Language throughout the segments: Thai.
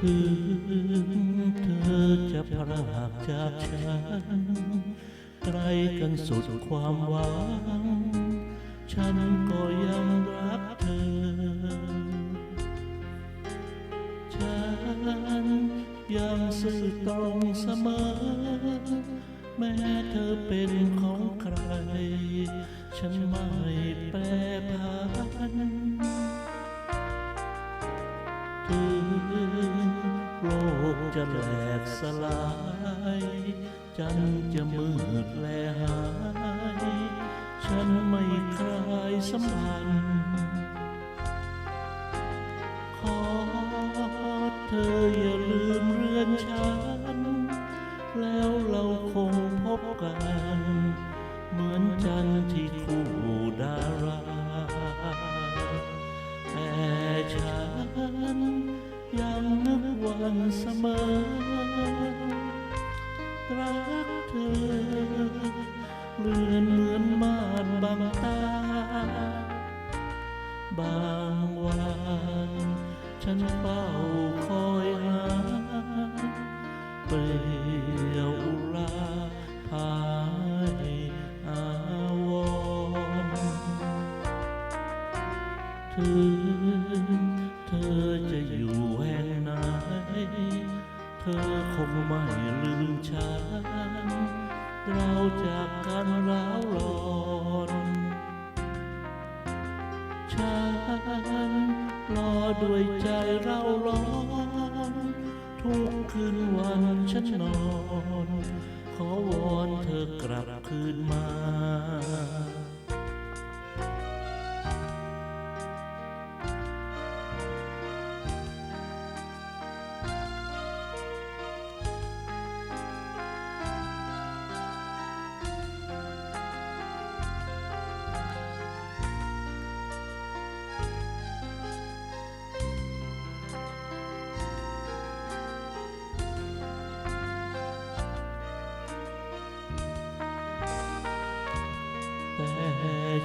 ถึงเธอจะพรากจากฉันไกลกันสุดความหวัง ฉันก็ยังรักเธอ ฉันยังซื่อตรงเสมอ แม้เธอเป็นของใคร ฉันไม่แปรผัน จะแหลกสลายจันจะมืดแลหาย ฉันไม่คลายสัมพันธ์ขอเธออย่า บางวัน ฉันเฝ้าคอยหา เปลี่ยวราภายอาวรถึงเธอจะอยู่แห่งไหน เธอคงไม่ลืมฉัน เราจากกันร้าวรอน ฉันรอด้วยใจเราร้อนทุกคืนวันฉันนอน ขอวอนเธอกลับคืนมา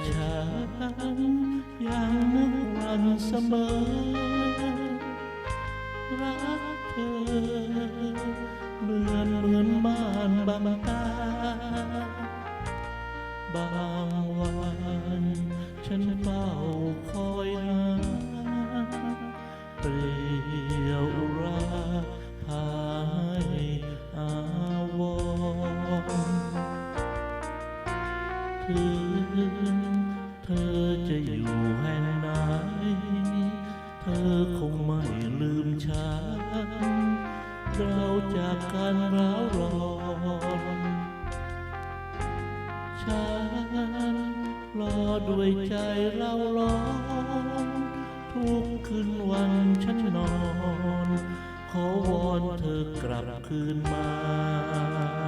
ฉันยังนึกวันเสมอ รักเธอเหมือนเหมือนบ้านบางตาบาง เธอจะอยู่แห่งไหน เธอคงไม่ลืมฉัน เราจากกันร้าวรอนฉันรอด้วยใจเราร้อนทุกคืนวันฉันนอน ขอวอนเธอกลับคืนมา